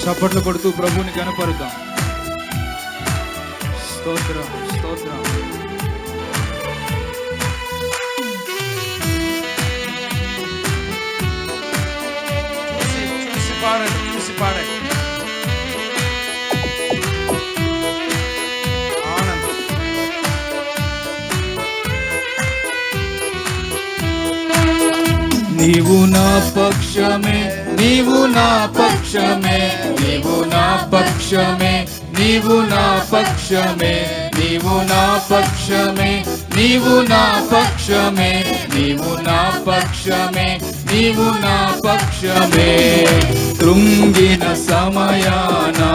చప్పట్లు కొడుతూ ప్రభువుని కనపరుద్దాం. స్తోత్రం స్తోత్రం. చూసి పాడండి చూసి పాడండి. నీవు నా పక్షమే నీవు నా పక్షమే నీవు నా పక్షమే నీవు నా పక్షమే నీవు నా పక్షమే నీవు నా పక్షమే నీవు నా పక్షమే నీవు నా పక్షమే. తృంగిన సమయానా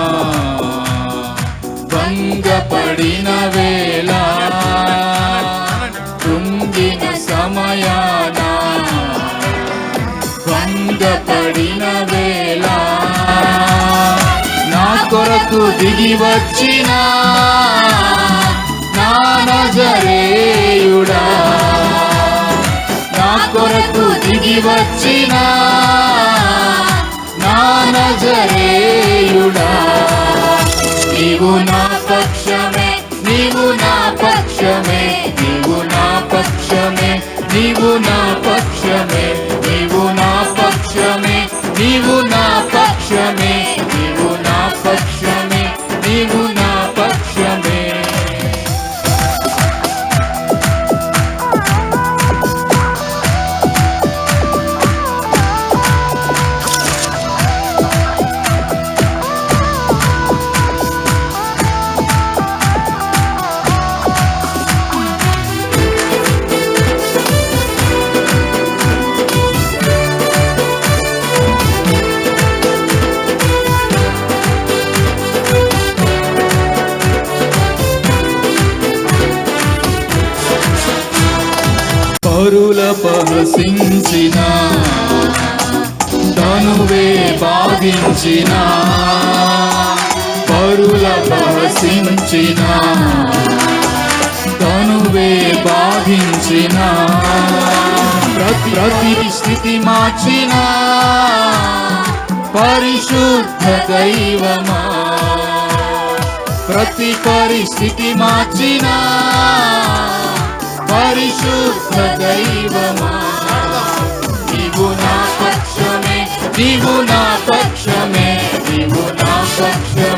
భంగపడిన వేళ కొరకు దిగి వచ్చిన నా నజరేయుడా. నా కొరకు దిగి వచ్చిన నా నజరేయుడా. నీవు నా పక్షమే నీవు నా పక్షమే నీవు నా పక్షమే నీవు నా పక్షమే నీవు నా పక్షమే నీవు నా comigo. పరుల పహసించిన తనువే బాధించిన పరుల పహసించిన తనువే బాధించిన ప్రతి స్థితి మార్చిన పరిశుద్ధ దైవమా. ప్రతి పరిస్థితి మార్చినా పరిశుద్ధ దైవమా నీవు నా పక్షమే నీవు నా పక్షమే నీవు నా పక్షమే